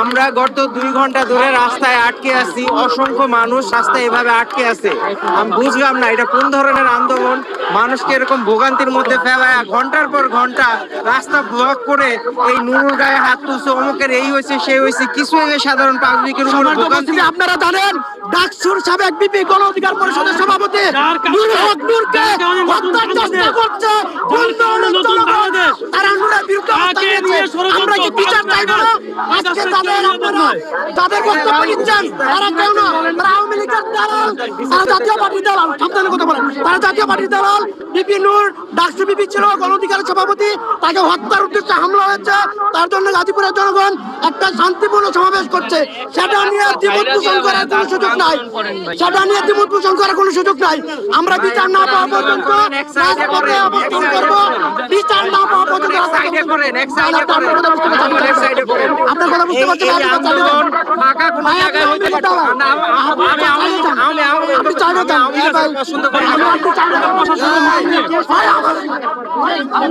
আমরা গত দুই ঘণ্টা ধরে রাস্তায় আটকে আছি। অসংখ্য মানুষ রাস্তায় এভাবে আটকে আছে। আমি বুঝলাম না এটা কোন ধরনের আন্দোলন? মানুষকে এরকম ভোগান্তির মধ্যে ফেলায় ঘণ্টার পর ঘণ্টা রাস্তা ব্লক করে এই নুরুর গায়ে হাত তুলছে অমুকের এই হয়েছে সেই হয়েছে কিছু হলে সাধারণ পাবলিকের উপর আপনারা জানেন ডাকসুর সাবেক বিপি গণ অধিকার পরিষদের সভাপতি নূর হক নূরকে হত্যার চেষ্টা করছে তারা নূরের বিরুদ্ধে আমরা কি বিচার চাইব না আজকে তাদের আপনারা তাদের বক্তব্য নিচ্ছেন। তারা কেউ না তারা আওয়ামী লীগের দালাল তারা জাতীয় পার্টির দালাল। সাবধানে কথা বলেন। তারা জাতীয় পার্টির দালাল বিপি নূর ডাকসু বিপি ছিল সভাপতি তাকে হত্যার উদ্দেশ্যে হামলা হয়েছে। তার জন্য গাজীপুরের জনগণ একটা শান্তিপূর্ণ সমাবেশ করছে। সেটা নিয়ে দ্বিমত পোষণ করার কোনো সুযোগ নাই। সেটা নিয়ে দ্বিমত পোষণ করার কোনো সুযোগ নাই। আমরা বিচার না পাওয়া পর্যন্ত রাজপথে অবস্থান করব। না পাওয়া পর্যন্ত সাইডে করেন এক সাইডে করেন? এক সাইডে করেন আপনার কথা বুঝতে পারছেন আপনি আন্দোলন ফাঁকা কোনো জায়গায় হইতে পারে না। আমি- আপনি আমি। আমি আপনি চালিয়ে যান। আমি পছন্দ করি না। আপনি চালিয়ে যান। ভাই, আমার-